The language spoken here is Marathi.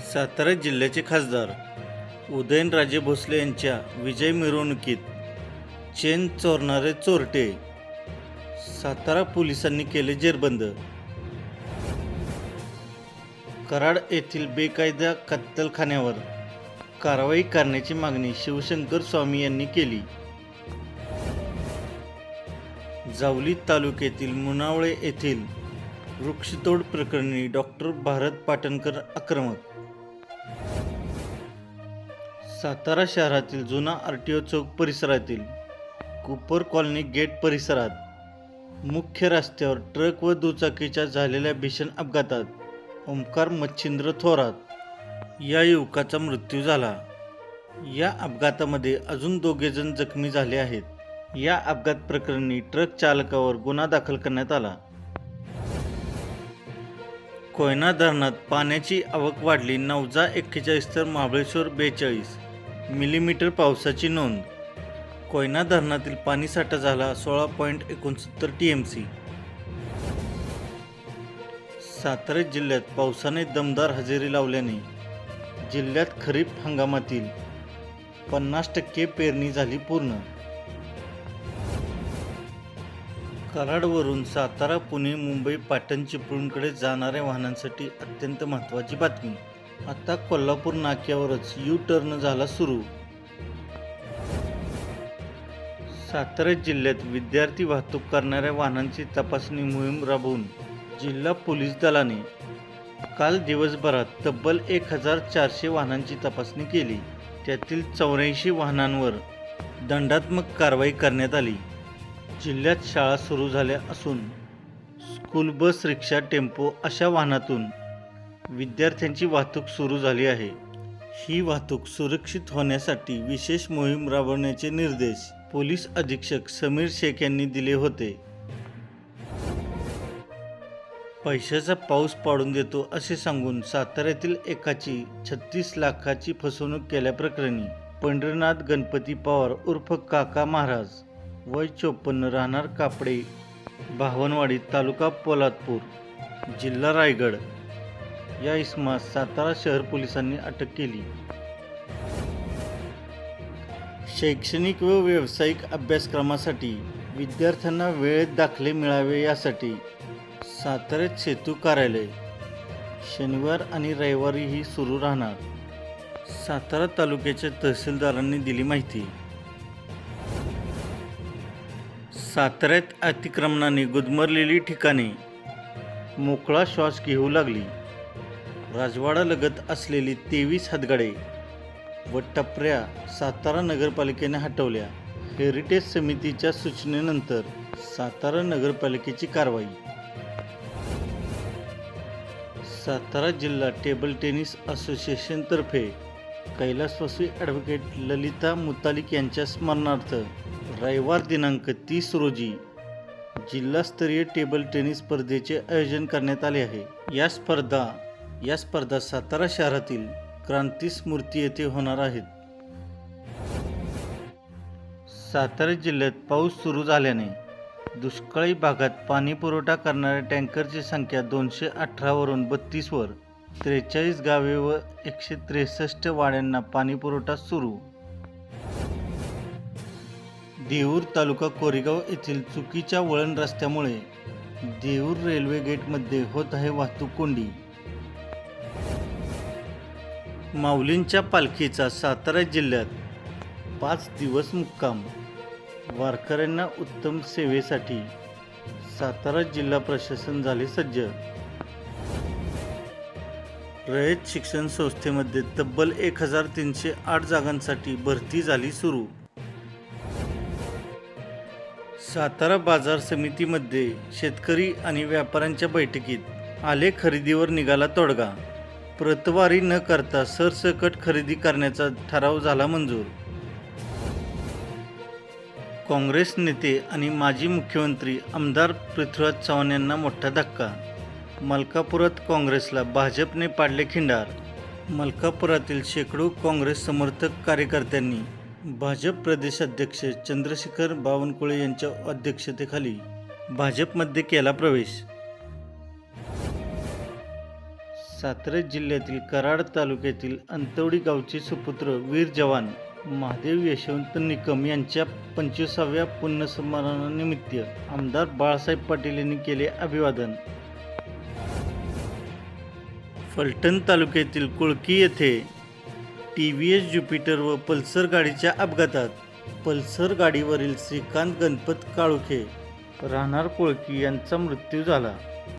सातारा जिल्ह्याचे खासदार उदयनराजे भोसले यांच्या विजय मिरवणुकीत चेन चोरणारे चोरटे सातारा पोलिसांनी केले जेरबंद. कराड येथील बेकायदा कत्तलखान्यावर कारवाई करण्याची मागणी शिवशंकर स्वामी यांनी केली. जावली तालुक्यातील मुनावळे येथील वृक्षतोड प्रकरणी डॉक्टर भारत पाटणकर आक्रमक सातारा शहरातील जुना आर टी ओ चौक परिसरातील कुपर कॉलनी गेट परिसरात मुख्य रस्त्यावर ट्रक व दुचाकीच्या झालेल्या भीषण अपघातात ओंकार मच्छिंद्र थोरात या युवकाचा मृत्यू झाला. या अपघातामध्ये अजून दोघेजण जखमी झाले आहेत. या अपघात प्रकरणी ट्रक चालकावर गुन्हा दाखल करण्यात आला. कोयना धरणात पाण्याची आवक वाढली. नवजा एक्केचाळीस तर महाबळेश्वर बेचाळीस मिलीमीटर पावसाची नोंद. कोयना धरणातील पाणीसाठा झाला सोळा पॉईंट एकोणसत्तर टी एम सी सातारा जिल्ह्यात पावसाने दमदार हजेरी लावल्याने जिल्ह्यात खरीप हंगामातील पन्नास टक्के पेरणी झाली पूर्ण. कराडवरून सातारा पुणे मुंबई पाटण चिपळूणकडे जाणाऱ्या वाहनांसाठी अत्यंत महत्त्वाची बातमी. आता कोल्हापूर नाक्यावरच यू टर्न झाला सुरू. सातारा जिल्ह्यात विद्यार्थी वाहतूक करणाऱ्या वाहनांची तपासणी मोहीम राबवून जिल्हा पोलीस दलाने काल दिवसभरात तब्बल एक हजार चारशे वाहनांची तपासणी केली. त्यातील चौऱ्याऐंशी वाहनांवर दंडात्मक कारवाई करण्यात आली. जिल्ह्यात शाळा सुरू झाल्या असून स्कूल बस रिक्षा टेम्पो अशा वाहनातून विद्यार्थ्यांची वाहतूक सुरू झाली आहे. ही वाहतूक सुरक्षित होण्यासाठी विशेष मोहीम राबवण्याचे निर्देश पोलीस अधीक्षक समीर शेख यांनी दिले होते. पैशाचा पाऊस पाडून देतो असे सांगून साताऱ्यातील एकाची छत्तीस लाखाची फसवणूक केल्याप्रकरणी पंढरीनाथ गणपती पवार उर्फ काका महाराज वय चोपन्न राहणार कापडे भावनवाडी तालुका पोलादपूर जिल्हा रायगड. या इसमास सातारा शहर पोलिसांनी अटक केली. शैक्षणिक व व्यावसायिक अभ्यासक्रमासाठी विद्यार्थ्यांना वेळेत दाखले मिळावे यासाठी साताऱ्यात सेतू कार्यालय शनिवार आणि रविवारीही सुरू राहणार. सातारा तालुक्याच्या तहसीलदारांनी दिली माहिती. साताऱ्यात अतिक्रमणाने गुदमरलेली ठिकाणे मोकळा श्वास घेऊ लागली. राजवाडालगत असलेली तेवीस हातगाडे व टपऱ्या सातारा नगरपालिकेने हटवल्या. हेरिटेज समितीच्या सूचनेनंतर सातारा नगरपालिकेची कारवाई. सातारा जिल्हा टेबल टेनिस असोसिएशनतर्फे कैलासवासी ॲडव्होकेट ललिता मुतालिक यांच्या स्मरणार्थ रविवार दिनांक तीस रोजी जिल्हास्तरीय टेबल टेनिस स्पर्धेचे आयोजन करण्यात आले आहे. या स्पर्धा या स्पर्धा सातारा शहरातील क्रांती स्मृती येथे होणार आहेत. सातारा जिल्ह्यात पाऊस सुरू झाल्याने दुष्काळी भागात पाणी पुरवठा करणाऱ्या टँकरची संख्या दोनशे अठरावरून बत्तीसवर त्रेचाळीस गावे व एकशे त्रेसष्ट वाड्यांना पाणीपुरवठा सुरू. देऊर तालुका कोरेगाव येथील चुकीच्या वळण रस्त्यामुळे देऊर रेल्वे गेटमध्ये होत आहे वाहतूक कोंडी. माऊलींच्या पालखीचा सातारा जिल्ह्यात पाच दिवस मुक्काम. वारकऱ्यांना उत्तम सेवेसाठी सातारा जिल्हा प्रशासन झाले सज्ज. रयत शिक्षण संस्थेमध्ये तब्बल एक हजार तीनशे आठ जागांसाठी भरती झाली सुरू. सातारा बाजार समितीमध्ये शेतकरी आणि व्यापाऱ्यांच्या बैठकीत आले खरेदीवर निघाला तोडगा. प्रतवारी न करता सरसकट खरेदी करण्याचा ठराव झाला मंजूर. काँग्रेस नेते आणि माजी मुख्यमंत्री आमदार पृथ्वीराज चव्हाण यांना मोठा धक्का. मलकापुरात काँग्रेसला भाजपने पाडले खिंडार. मलकापुरातील शेकडो काँग्रेस समर्थक कार्यकर्त्यांनी भाजप प्रदेशाध्यक्ष चंद्रशेखर बावनकुळे यांच्या अध्यक्षतेखाली भाजपमध्ये केला प्रवेश. सातारा जिल्ह्यातील कराड तालुक्यातील अंतवडी गावचे सुपुत्र वीर जवान महादेव यशवंत निकम यांच्या पंचवीसाव्या पुण्यस्मरणानिमित्त आमदार बाळासाहेब पाटील यांनी केले अभिवादन. फलटण तालुक्यातील कुळकी येथे टी व्ही एस ज्युपिटर व पल्सर गाडीच्या अपघातात पल्सर गाडीवरील श्रीकांत गणपत काळुखे राहणार कोळकी यांचा मृत्यू झाला.